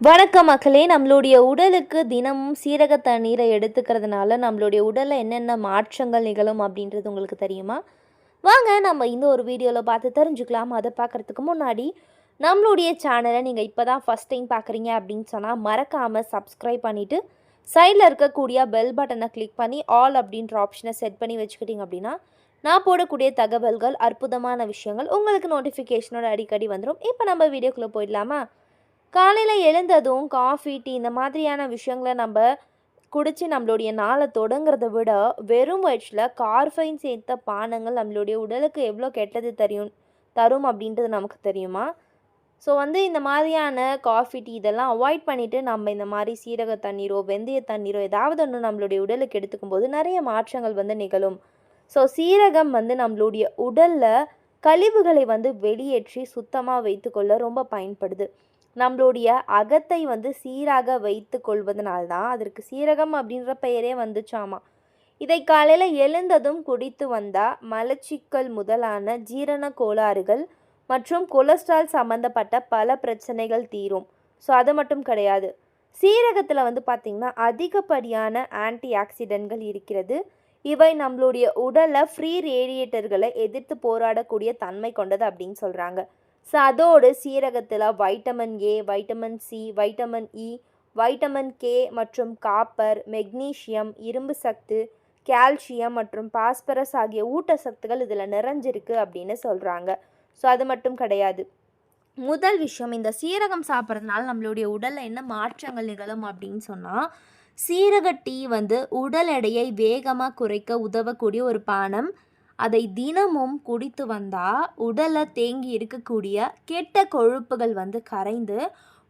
வணக்கம் மக்களே நம்மளுடைய உடலுக்கு தினமும் சீரக தண்ணீரை எடுத்துக்கிறதுனால நம்மளுடைய உடலில் என்னென்ன மாற்றங்கள் நிகழும் அப்படின்றது உங்களுக்கு தெரியுமா? வாங்க நம்ம இந்த ஒரு வீடியோவில் பார்த்து தெரிஞ்சுக்கலாம். அதை பார்க்குறதுக்கு முன்னாடி நம்மளுடைய சேனலை நீங்கள் இப்போ தான் ஃபஸ்ட் டைம் பார்க்குறீங்க அப்படின்னு சொன்னால் மறக்காமல் சப்ஸ்கிரைப் பண்ணிவிட்டு சைடில் இருக்கக்கூடிய பெல் பட்டனை கிளிக் பண்ணி ஆல் அப்படின்ற ஆப்ஷனை செட் பண்ணி வச்சுக்கிட்டிங்க அப்படின்னா நான் போடக்கூடிய தகவல்கள் அற்புதமான விஷயங்கள் உங்களுக்கு நோட்டிஃபிகேஷனோட அடிக்கடி வந்துடும் இப்போ நம்ம வீடியோக்குள்ளே போயிடலாமா? காலையில் எழுந்ததும் காஃபி டீ இந்த மாதிரியான விஷயங்களை நம்ம குடித்து நம்மளுடைய நாளை தொடங்குறத விட வெறும் வயிற்றில் கார்ஃபைன் சேர்த்த பானங்கள் நம்மளுடைய உடலுக்கு எவ்வளோ கெட்டது தெரியும் தரும் அப்படின்றது நமக்கு தெரியுமா? ஸோ வந்து இந்த மாதிரியான காஃபி டீ இதெல்லாம் அவாய்ட் பண்ணிவிட்டு நம்ம இந்த மாதிரி சீரக தண்ணீரோ வெந்தய தண்ணீரோ ஏதாவது ஒன்று நம்மளுடைய உடலுக்கு எடுத்துக்கும் போது நிறைய மாற்றங்கள் வந்து நிகழும். ஸோ சீரகம் வந்து நம்மளுடைய உடலில் கழிவுகளை வந்து வெளியேற்றி சுத்தமாக வைத்துக்கொள்ள ரொம்ப பயன்படுது. நம்மளுடைய அகத்தை வந்து சீராக வைத்து கொள்வதனால்தான் அதற்கு சீரகம் அப்படின்ற பெயரே வந்துச்சாமா. இதை காலையில் எழுந்ததும் குடித்து வந்தால் மலச்சிக்கல் முதலான ஜீரண கோளாறுகள் மற்றும் கொலஸ்ட்ரால் சம்மந்தப்பட்ட பல பிரச்சனைகள் தீரும். ஸோ அது மட்டும் கிடையாது. சீரகத்தில் வந்து பார்த்திங்கன்னா அதிகப்படியான ஆன்டி ஆக்சிடென்ட்கள் இருக்கிறது. இவை நம்மளுடைய உடலை ஃப்ரீ ரேடியேட்டர்களை எதிர்த்து போராடக்கூடிய தன்மை கொண்டது அப்படின்னு சொல்கிறாங்க ஸோ அதோடு சீரகத்தில் vitamin A vitamin C vitamin E vitamin K மற்றும் காப்பர் மெக்னீஷியம் இரும்பு சத்து கால்சியம் மற்றும் பாஸ்பரஸ் ஆகிய ஊட்டச்சத்துக்கள் இதில் நிறைஞ்சிருக்கு அப்படின்னு சொல்கிறாங்க ஸோ அது மட்டும் கிடையாது. முதல் விஷயம் இந்த சீரகம் சாப்பிட்றதுனால நம்மளுடைய உடலில் என்ன மாற்றங்கள் நிகழும் அப்படின்னு சொன்னால் சீரக டீ வந்து உடல் எடையை வேகமாக குறைக்க உதவக்கூடிய ஒரு பானம். அதை தினமும் குடித்து வந்தால் உடலில் தேங்கி இருக்கக்கூடிய கெட்ட கொழுப்புகள் வந்து கரைந்து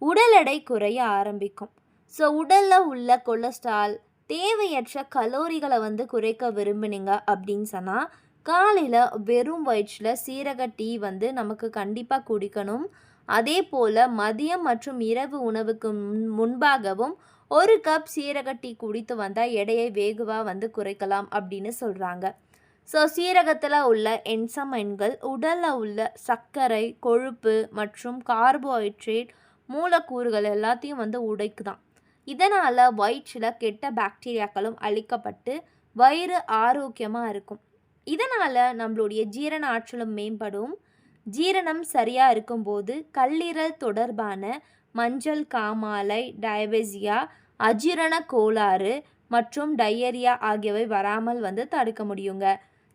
உடல் எடை குறைய ஆரம்பிக்கும். ஸோ உடலில் உள்ள கொலஸ்ட்ரால் தேவையற்ற கலோரிகளை வந்து குறைக்க விரும்புனீங்க அப்படின்னு சொன்னால் காலையில் வெறும் வயிற்றில் சீரக டீ வந்து நமக்கு கண்டிப்பாக குடிக்கணும். அதே போல் மதியம் மற்றும் இரவு உணவுக்கு முன் முன்பாகவும் ஒரு கப் சீரக டீ குடித்து வந்தால் எடையை வேகுவாக வந்து குறைக்கலாம் அப்படின்னு சொல்கிறாங்க ஸோ சீரகத்தில் உள்ள என்சமைன்கள் உடலில் உள்ள சர்க்கரை கொழுப்பு மற்றும் கார்போஹைட்ரேட் மூலக்கூறுகள் எல்லாத்தையும் வந்து உடைக்குதான். இதனால் வயிற்றில் கெட்ட பாக்டீரியாக்களும் அழிக்கப்பட்டு வயிறு ஆரோக்கியமாக இருக்கும். இதனால் நம்மளுடைய ஜீரண ஆற்றலும் மேம்படும். ஜீரணம் சரியாக இருக்கும்போது கல்லீரல் தொடர்பான மஞ்சள் காமாலை டயபெசியா அஜீரண கோளாறு மற்றும் டயரியா ஆகியவை வராமல் வந்து தடுக்க முடியுங்க.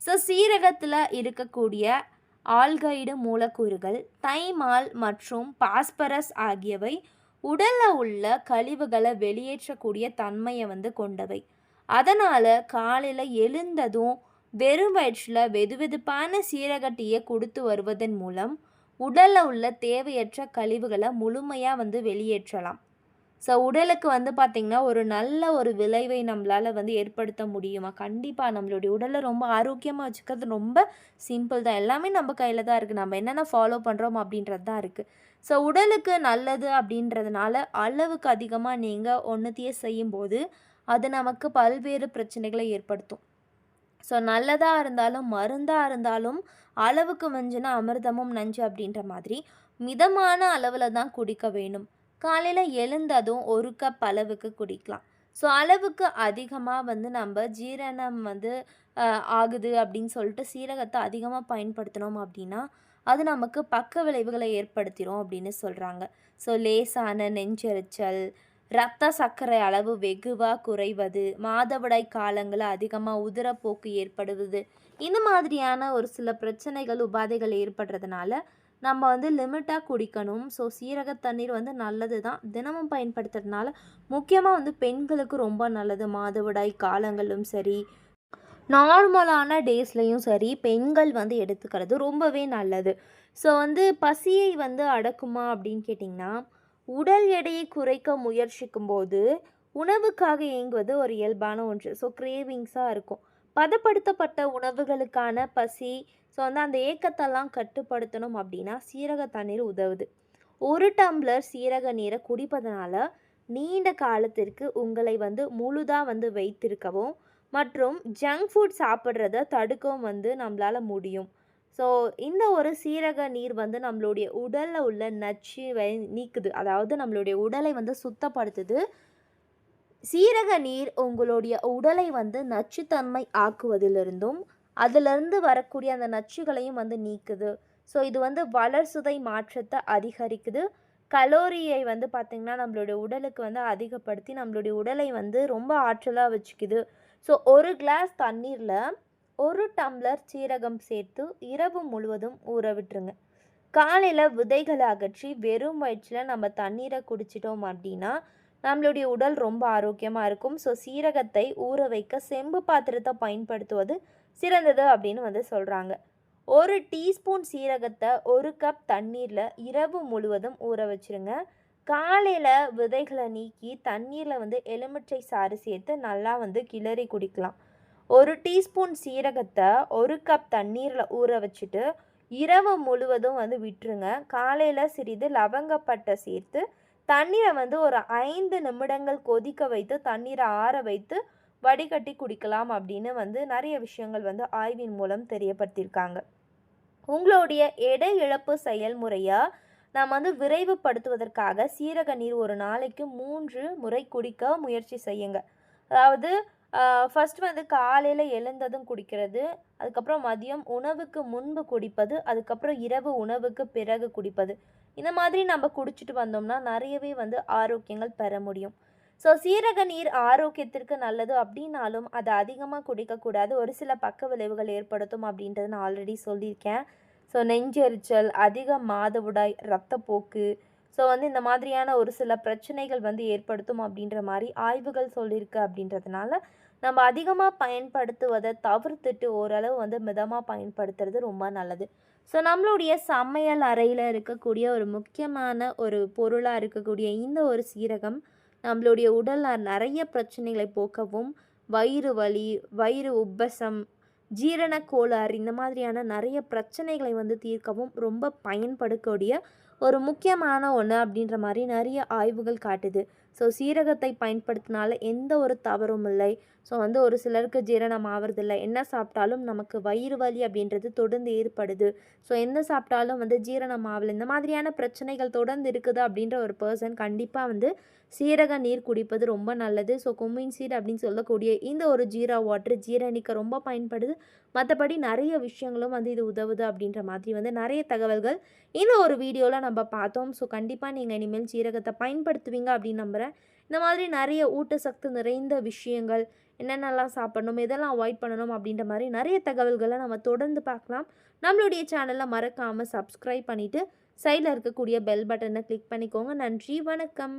ஸோ சீரகத்தில் இருக்கக்கூடிய ஆல்கைடு மூலக்கூறுகள் தைமால் மற்றும் பாஸ்பரஸ் ஆகியவை உடலில் உள்ள கழிவுகளை வெளியேற்றக்கூடிய தன்மையை வந்து கொண்டவை. அதனால் காலையில் எழுந்ததும் வெறும் வயிற்றில் வெதுவெதுப்பான சீரக டீயை கொடுத்து வருவதன் மூலம் உடலில் உள்ள தேவையற்ற கழிவுகளை முழுமையாக வந்து வெளியேற்றலாம். ஸோ உடலுக்கு வந்து பார்த்திங்கன்னா ஒரு நல்ல ஒரு விளைவை நம்மளால் வந்து ஏற்படுத்த முடியுமா? கண்டிப்பாக நம்மளுடைய உடலை ரொம்ப ஆரோக்கியமாக வச்சுக்கிறது ரொம்ப சிம்பிள் தான். எல்லாமே நம்ம கையில் தான் இருக்குது நம்ம என்னென்ன ஃபாலோ பண்ணுறோம் அப்படின்றது தான் இருக்குது ஸோ உடலுக்கு நல்லது அப்படின்றதுனால அளவுக்கு அதிகமாக நீங்கள் ஒன்றுத்தையே செய்யும்போது அது நமக்கு பல்வேறு பிரச்சனைகளை ஏற்படுத்தும். ஸோ நல்லதாக இருந்தாலும் மருந்தாக இருந்தாலும் அளவுக்கு மிஞ்சின அமிர்தமும் நஞ்சு அப்படின்ற மாதிரி மிதமான அளவில் தான் குடிக்க வேணும் காலையில் எழுந்ததும் ஒரு கப் அளவுக்கு குடிக்கலாம். ஸோ அளவுக்கு அதிகமாக வந்து நம்ம ஜீரணம் வந்து ஆகுது அப்படின்னு சொல்லிட்டு சீரகத்தை அதிகமாக பயன்படுத்தினோம் அப்படின்னா அது நமக்கு பக்க விளைவுகளை ஏற்படுத்திடும் அப்படின்னு சொல்கிறாங்க ஸோ லேசான நெஞ்செரிச்சல் இரத்த சர்க்கரை அளவு வெகுவாக குறைவது மாதவிடாய் காலங்களில் அதிகமாக உதிரப்போக்கு ஏற்படுவது இந்த மாதிரியான ஒரு சில பிரச்சனைகள் உபாதைகள் ஏற்படுறதுனால நம்ம வந்து லிமிட்டாக குடிக்கணும். ஸோ சீரக தண்ணீர் வந்து நல்லது தான். தினமும் பயன்படுத்துறதுனால முக்கியமாக வந்து பெண்களுக்கு ரொம்ப நல்லது. மாதவிடாய் காலங்களும் சரி நார்மலான டேஸ்லையும் சரி பெண்கள் வந்து எடுத்துக்கிறது ரொம்பவே நல்லது. ஸோ வந்து பசியை வந்து அடக்குமா அப்படின்னு கேட்டிங்கன்னா உடல் எடையை குறைக்க முயற்சிக்கும் போது உணவுக்காக இயங்குவது ஒரு இயல்பான ஒன்று. ஸோ கிரேவிங்ஸாக இருக்கும். பதப்படுத்தப்பட்ட உணவுகளுக்கான பசி ஸோ வந்து அந்த ஏக்கத்தெல்லாம் கட்டுப்படுத்தணும் அப்படின்னா சீரக தண்ணீர் உதவுது. ஒரு டம்ளர் சீரக நீரை குடிப்பதனால நீண்ட காலத்திற்கு உங்களை வந்து முழுதாக வந்து வைத்திருக்கவும் மற்றும் ஜங்க் ஃபுட் சாப்பிட்றத தடுக்கவும் வந்து நம்மளால் முடியும். ஸோ இந்த ஒரு சீரக நீர் வந்து நம்மளுடைய உடலில் உள்ள நச்சு வை நீக்குது. அதாவது நம்மளுடைய உடலை வந்து சுத்தப்படுத்துது. சீரக நீர் உங்களுடைய உடலை வந்து நச்சுத்தன்மை ஆக்குவதிலிருந்தும் அதிலிருந்து வரக்கூடிய அந்த நச்சுகளையும் வந்து நீக்குது. ஸோ இது வந்து வளர்சுதை மாற்றத்தை அதிகரிக்குது. கலோரியை வந்து பார்த்திங்கன்னா நம்மளுடைய உடலுக்கு வந்து அதிகப்படுத்தி நம்மளுடைய உடலை வந்து ரொம்ப ஆற்றலாக வச்சுக்குது. ஸோ ஒரு கிளாஸ் தண்ணீரில் ஒரு டம்ளர் சீரகம் சேர்த்து இரவு முழுவதும் ஊற விட்டுருங்க. காலையில் விதைகளை அகற்றி வெறும் வயிற்றில் நம்ம தண்ணீரை குடிச்சிட்டோம் அப்படின்னா நம்மளுடைய உடல் ரொம்ப ஆரோக்கியமாக இருக்கும். ஸோ சீரகத்தை ஊற வைக்க செம்பு பாத்திரத்தை பயன்படுத்துவது சிறந்தது அப்படின்னு வந்து சொல்கிறாங்க ஒரு டீஸ்பூன் சீரகத்தை ஒரு கப் தண்ணீரில் இரவு முழுவதும் ஊற வச்சுருங்க. காலையில் விதைகளை நீக்கி தண்ணீரில் வந்து எலுமிச்சை சாறு சேர்த்து நல்லா வந்து கிளறி குடிக்கலாம். ஒரு டீஸ்பூன் சீரகத்தை ஒரு கப் தண்ணீரில் ஊற வச்சுட்டு இரவு முழுவதும் வந்து விட்டுருங்க. காலையில் சிறிது லவங்கப்பட்டை சேர்த்து தண்ணீரை வந்து ஒரு ஐந்து நிமிடங்கள் கொதிக்க வைத்து தண்ணீரை ஆற வைத்து வடிகட்டி குடிக்கலாம் அப்படின்னு வந்து நிறைய விஷயங்கள் வந்து ஆய்வின் மூலம் தெரியப்படுத்தியிருக்காங்க. உங்களுடைய எடை இழப்பு செயல்முறையை நாம் வந்து விரைவுபடுத்துவதற்காக சீரக நீர் ஒரு நாளைக்கு மூன்று முறை குடிக்க முயற்சி செய்யுங்க. அதாவது ஃபஸ்ட் வந்து காலையில் எழுந்ததும் குடிக்கிறது அதுக்கப்புறம் மதியம் உணவுக்கு முன்பு குடிப்பது அதுக்கப்புறம் இரவு உணவுக்கு பிறகு குடிப்பது. இந்த மாதிரி நம்ம குடிச்சிட்டு வந்தோம்னா நிறையவே வந்து ஆரோக்கியங்கள் பெற முடியும். ஸோ சீரக நீர் ஆரோக்கியத்திற்கு நல்லது அப்படின்னாலும் அதை அதிகமாக குடிக்கக்கூடாது. ஒரு சில பக்க விளைவுகள் ஏற்படுத்தும் அப்படின்றது நான் ஆல்ரெடி சொல்லியிருக்கேன். ஸோ நெஞ்செரிச்சல் அதிக மாதவிடாய் இரத்தப்போக்கு. ஸோ வந்து இந்த மாதிரியான ஒரு சில பிரச்சனைகள் வந்து ஏற்படுத்தும் அப்படின்ற மாதிரி ஆய்வுகள் சொல்லியிருக்கு அப்படின்றதுனால நம்ம அதிகமாக பயன்படுத்துவதை தவிர்த்துட்டு ஓரளவு வந்து மிதமாக பயன்படுத்துறது ரொம்ப நல்லது. ஸோ நம்மளுடைய சமையல் அறையில் இருக்கக்கூடிய ஒரு முக்கியமான ஒரு பொருளாக இருக்கக்கூடிய இந்த ஒரு சீரகம் நம்மளுடைய உடலில் நிறைய பிரச்சனைகளை போக்கவும் வயிறு வலி வயிறு உப்பசம் ஜீரண கோளாறு இந்த மாதிரியான நிறைய பிரச்சனைகளை வந்து தீர்க்கவும் ரொம்ப பயன்படக்கூடிய ஒரு முக்கியமான ஒன்று அப்படின்ற மாதிரி நிறைய ஆய்வுகள் காட்டுது. ஸோ சீரகத்தை பயன்படுத்தினால எந்த ஒரு தவறும் இல்லை. ஸோ வந்து ஒரு சிலருக்கு ஜீரணம் ஆவறதில்லை. என்ன சாப்பிட்டாலும் நமக்கு வயிறு வலி அப்படின்றது தொடர்ந்து ஏற்படுது. ஸோ என்ன சாப்பிட்டாலும் வந்து ஜீரணம் ஆகலை இந்த மாதிரியான பிரச்சனைகள் தொடர்ந்து இருக்குது அப்படின்ற ஒரு பர்சன் கண்டிப்பாக வந்து சீரக நீர் குடிப்பது ரொம்ப நல்லது. ஸோ கொம்மின் சீட் அப்படின்னு சொல்லக்கூடிய இந்த ஒரு ஜீரா வாட்டர் ஜீரணிக்க ரொம்ப பயன்படுது. மற்றபடி நிறைய விஷயங்களும் வந்து இது உதவுது அப்படின்ற மாதிரி வந்து நிறைய தகவல்கள் இந்த ஒரு வீடியோவில் நம்ம பார்த்தோம். ஸோ கண்டிப்பாக நீங்கள் இனிமேல் சீரகத்தை பயன்படுத்துவீங்க அப்படின்னு நம்புகிறேன் இந்த மாதிரி நிறைய ஊட்டசக்தி நிறைந்த விஷயங்கள் என்னென்னலாம் சாப்பிடணும் எதெல்லாம் அவாய்ட் பண்ணணும் அப்படின்ற மாதிரி நிறைய தகவல்களை நம்ம தொடர்ந்து பார்க்கலாம். நம்மளுடைய சேனலை மறக்காமல் சப்ஸ்கிரைப் பண்ணிவிட்டு சைடில் இருக்கக்கூடிய பெல் பட்டனை கிளிக் பண்ணிக்கோங்க. நன்றி வணக்கம்.